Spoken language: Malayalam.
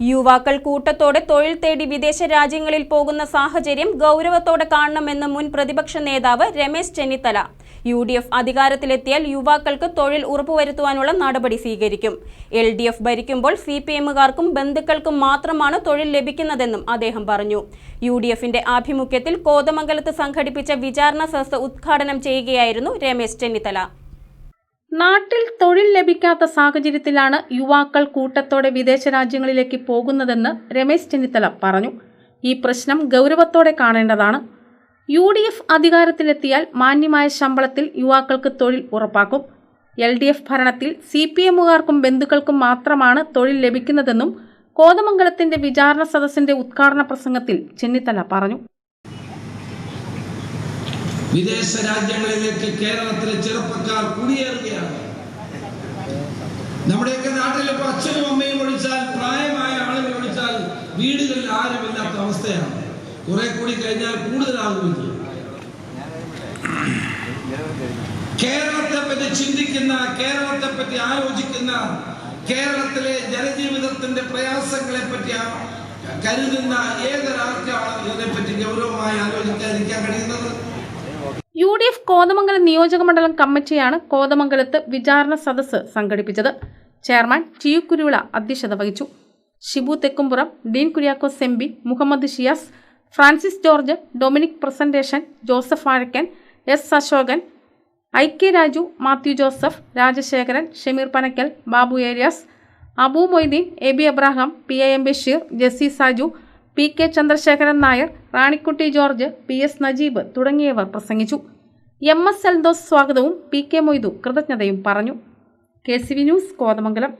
യുവാക്കൾ കൂട്ടത്തോടെ തൊഴിൽ തേടി വിദേശ രാജ്യങ്ങളിൽ പോകുന്ന സാഹചര്യം ഗൗരവത്തോടെ കാണണമെന്ന് മുൻ പ്രതിപക്ഷ നേതാവ് Ramesh Chennithala. U D F അധികാരത്തിലെത്തിയാൽ യുവാക്കൾക്ക് തൊഴിൽ ഉറപ്പുവരുത്തുവാനുള്ള നടപടി സ്വീകരിക്കും. എൽ ഡി എഫ് ഭരിക്കുമ്പോൾ സി പി എമ്മുകാർക്കും ബന്ധുക്കൾക്കും മാത്രമാണ് തൊഴിൽ ലഭിക്കുന്നതെന്നും അദ്ദേഹം പറഞ്ഞു. യു ഡി എഫിന്റെ ആഭിമുഖ്യത്തിൽ കോതമംഗലത്ത് സംഘടിപ്പിച്ച വിചാരണ സദസ് ഉദ്ഘാടനം ചെയ്യുകയായിരുന്നു രമേശ് ചെന്നിത്തല. നാട്ടിൽ തൊഴിൽ ലഭിക്കാത്ത സാഹചര്യത്തിലാണ് യുവാക്കൾ കൂട്ടത്തോടെ വിദേശ രാജ്യങ്ങളിലേക്ക് പോകുന്നതെന്ന് രമേശ് ചെന്നിത്തല പറഞ്ഞു. ഈ പ്രശ്നം ഗൗരവത്തോടെ കാണേണ്ടതാണ്. യു ഡി എഫ് അധികാരത്തിലെത്തിയാൽ മാന്യമായ ശമ്പളത്തിൽ യുവാക്കൾക്ക് തൊഴിൽ ഉറപ്പാക്കും. എൽ ഡി എഫ് ഭരണത്തിൽ സി പി എമ്മുകാർക്കും ബന്ധുക്കൾക്കും മാത്രമാണ് തൊഴിൽ ലഭിക്കുന്നതെന്നും കോതമംഗലത്തിന്റെ വിചാരണ സദസ്സിന്റെ ഉദ്ഘാടന പ്രസംഗത്തിൽ ചെന്നിത്തല പറഞ്ഞു. വിദേശ രാജ്യങ്ങളിലേക്ക് കേരളത്തിലെ ചെറുപ്പക്കാർ കുടിയേറുകയാണ്. നമ്മുടെയൊക്കെ ഇപ്പൊ അച്ഛനും അമ്മയും ഒഴിച്ചാൽ പ്രായമായ ആളുകൾ ഒഴിച്ചാൽ വീടുകളിൽ ആരുമില്ലാത്ത അവസ്ഥയാണ്. കുറെ കൂടി കഴിഞ്ഞാൽ കൂടുതലാകുമില്ല കേരളത്തെ പറ്റി ചിന്തിക്കുന്ന കേരളത്തെ പറ്റി ആലോചിക്കുന്ന കേരളത്തിലെ ജനജീവിതത്തിന്റെ പ്രയാസങ്ങളെ പറ്റി കരുതുന്ന ഏതൊരാൾക്കാണ് യു ഡി എഫ് കോതമംഗലം നിയോജക മണ്ഡലം കമ്മിറ്റിയാണ് കോതമംഗലത്ത് വിചാരണ സദസ്സ് സംഘടിപ്പിച്ചത്. ചെയർമാൻ ചിയുക്കുരുവിള അധ്യക്ഷത വഹിച്ചു. Shibu Thekkumpuram Dean Kuriakose M Muhammad Shiyas Francis George Dominic Presentation Joseph Vazhakkan S Ashokan I K Raju Mathew Joseph Rajasekharan Shameer Panakkal Babu Eriyas Abu Moitheen A B Abraham P A M Basheer Jessy Saju P K Chandrasekharan Nair Ranikutty George P S Najeeb തുടങ്ങിയവർ പ്രസംഗിച്ചു. എം എസ് എൽദോസ് സ്വാഗതവും പി കെ മൊയ്തു കൃതജ്ഞതയും പറഞ്ഞു. K C V news Kothamangalam.